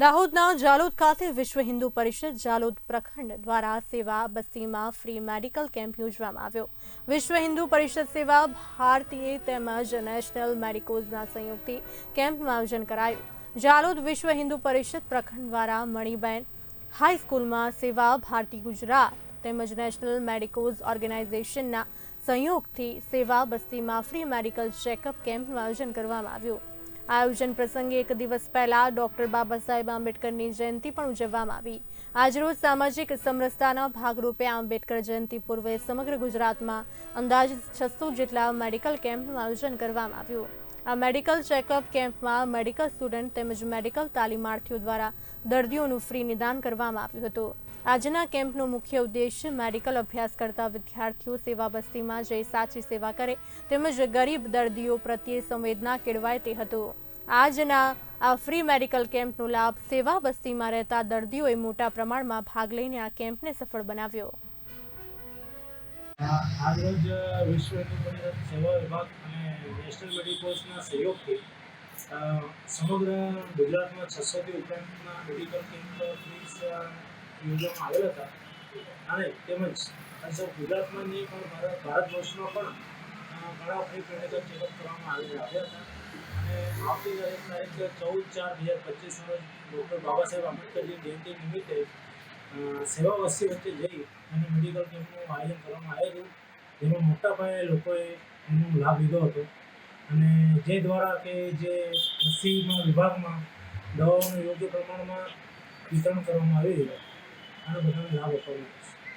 દાહોદના જાલોદ ખાતે વિશ્વ હિન્દુ પરિષદ જાલોદ પ્રખંડ દ્વારા સેવા બસ્તીમાં ફ્રી મેડિકલ કેમ્પ યોજવામાં આવ્યો. વિશ્વ હિન્દુ પરિષદ સેવા ભારતીય તેમજ નેશનલ મેડિકોઝના સંયુક્તથી કેમ્પનું આયોજન કરાયું. જાલોદ વિશ્વ હિન્દુ પરિષદ પ્રખંડ દ્વારા મણિબેન હાઈસ્કૂલમાં સેવા ભારતી ગુજરાત તેમજ નેશનલ મેડિકોઝ ઓર્ગેનાઇઝેશનના સંયોગથી સેવા બસ્તીમાં ફ્રી મેડિકલ ચેકઅપ કેમ્પનું આયોજન કરવામાં આવ્યું. આયોજન પ્રસંગે એક દિવસ પહેલા ડોક્ટર બાબા સાહેબ આંબેડકરની જયંતિ પણ ઉજવવામાં આવી. આજરોજ સામાજિક સમરસતાના ભાગરૂપે આંબેડકર જયંતિ પૂર્વે સમગ્ર ગુજરાતમાં અંદાજ છસો જેટલા મેડિકલ કેમ્પનું આયોજન કરવામાં આવ્યું. આ મેડિકલ ચેકઅપ કેમ્પમાં મેડિકલ સ્ટુડન્ટ તેમજ મેડિકલ તાલીમાર્થીઓ દ્વારા દર્દીઓનું ફ્રી નિદાન કરવામાં આવ્યું હતું. આજના કેમ્પનો મુખ્ય ઉદ્દેશ્ય મેડિકલ અભ્યાસ કરતા વિદ્યાર્થીઓ સેવા બસ્તીમાં જઈ સાચી સેવા કરે તેમજ ગરીબ દર્દીઓ પ્રત્યે સંવેદના કેળવાય તે હતો. આજના આ ફ્રી મેડિકલ કેમ્પનો લાભ સેવા બસ્તીમાં રહેતા દર્દીઓએ મોટા પ્રમાણમાં ભાગ લઈને આ કેમ્પને સફળ બનાવ્યો. આજરોજ વિશ્વ સેવા વિભાગ અને નેશનલ મેડિકોસના સહયોગથી સમગ્ર ગુજરાતમાં છસોથી ઉપરાંતના મેડિકલ કેમ્પ યોજવામાં આવેલા હતા. અને તેમજ ગુજરાતમાં નહીં પણ ભારત ભારત વર્ષમાં પણ ઘણા ફ્રી મેડિકલ ચેકઅપ કરવામાં આવેલા હતા. આવતીકાલે તારીખ ચૌદ ચાર બે હજાર પચીસ રોજ ડૉક્ટર બાબા સાહેબ આંબેડકરની જયંતિ નિમિત્તે સેવા વસ્તી વચ્ચે જઈ અને મેડિકલ કેમ્પનું આયોજન કરવામાં આવેલું. જેમાં મોટા પાયે લોકોએ એનો લાભ લીધો હતો. અને જે દ્વારા કે જે રસીના વિભાગમાં દવાઓનું યોગ્ય પ્રમાણમાં વિતરણ કરવામાં આવી રહ્યું. આનો બધાને લાભ આપવામાં આવશે